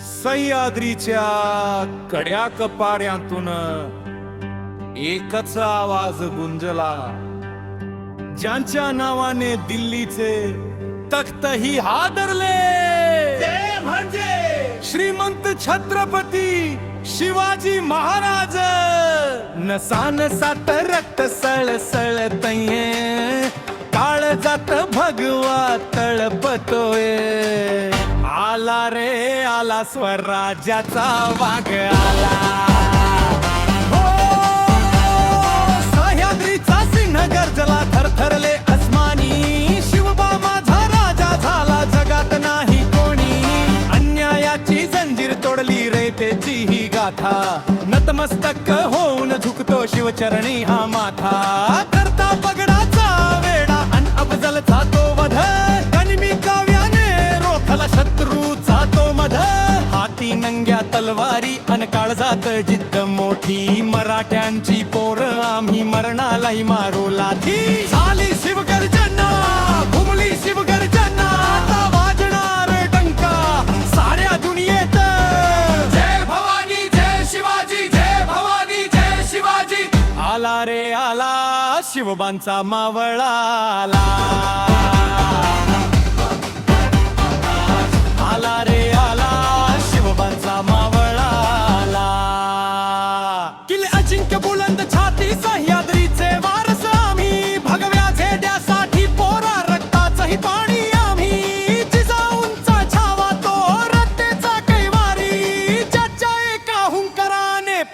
सह्याद्रीच्या कड्या कपाड्यातून एकच आवाज गुंजला. ज्यांच्या नावाने दिल्लीचे तख्तही हादरले. म्हणजे? श्रीमंत छत्रपती शिवाजी महाराज. नसान सात रक्त सळ काळ जात भगवा तळपतोय. आला रे आला स्वराज्याचा वाघ आला. हो, सह्याद्रीचा सिंह गर्जला थरथरले अस्मानी शिवबा माझा राजा झाला जगात नाही कोणी. अन्यायाची जंजीर तोडली रे त्याची ही गाथा. नतमस्तक होऊन झुकतो शिवचरणी हा माथा. हाती नंग्या तलवारी अन काळजात जिद्द मोठी. मराठ्यांची पोर आम्ही मरणालाही मारू लाथी. झाली शिवगर्जना घुमली शिवगर्जना आता वाजणार डंका. साऱ्या दुनियेत. जय भवानी जय शिवाजी जय भवानी जय शिवाजी. आला रे आला शिवबांचा मावळा आला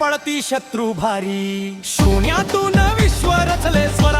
पळती शत्रू भारी. शून्यातून विश्व रचले स्वर